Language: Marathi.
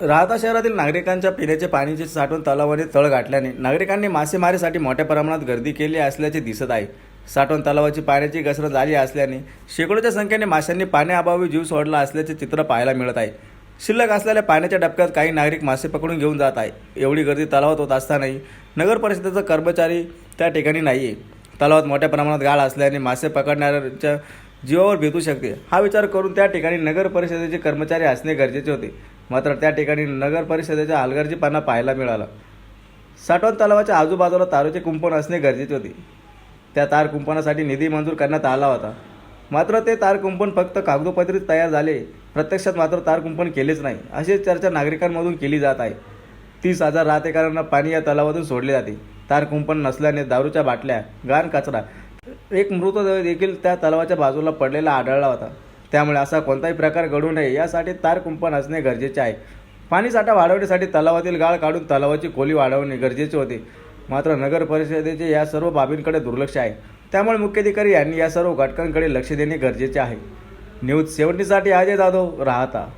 राहता शहरातील नागरिकांच्या पिण्याचे पाण्याचे साठवण तलावाने तळ गाठल्याने नागरिकांनी मासेमारीसाठी मोठ्या प्रमाणात गर्दी केली असल्याचे दिसत आहे. साठवण तलावाची पाण्याची घसरण झाली असल्याने शेकडोच्या संख्येने माशांनी पाण्याअभावी जीव सोडला असल्याचे चित्र पाहायला मिळत आहे. शिल्लक असलेल्या पाण्याच्या डबक्यात काही नागरिक मासे पकडून घेऊन जात आहे. एवढी गर्दी तलावात होत असतानाही नगर परिषदेचा कर्मचारी त्या ठिकाणी नाही आहे तलावात मोठ्या प्रमाणात गाळ असल्याने मासे पकडणाऱ्यांच्या जीवावर भेटू शकते हा विचार करून त्या ठिकाणी नगर परिषदेचे कर्मचारी असणे गरजेचे होते. मात्र त्या ठिकाणी नगर परिषदेच्या हलगर्जीपणा पाहायला मिळाला. साठवण तलावाच्या आजूबाजूला तारोचे कुंपण असणे गरजेचे होते. त्या तार कुंपणासाठी निधी मंजूर करण्यात आला होता. मात्र ते तार कुंपण फक्त कागदोपत्रीत तयार झाले. प्रत्यक्षात मात्र तार कुंपण केलेच नाही अशी चर्चा नागरिकांमधून केली जात आहे. तीस हजार राहतेकरांना पाणी या तलावातून सोडले जाते. तार कुंपण नसल्याने दारूच्या बाटल्या घाण कचरा एक मृतदेह देखील त्या तलावाच्या बाजूला पडलेला आढळला होता. त्यामुळे असा कोणताही प्रकार घडू नये. यासाठी तार कुंपण असणे गरजेचे आहे. पाणीसाठा वाढवण्यासाठी तलावातील गाळ काढून तलावाची खोली वाढवणे गरजेचे होते. मात्र नगर परिषदेचे या सर्व बाबींकडे दुर्लक्ष आहे. त्यामुळे मुख्याधिकारी यांनी या सर्व घटकांकडे लक्ष देणे गरजेचे आहे. न्यूज सेव्हन्टीसाठी अजय जाधव राहता.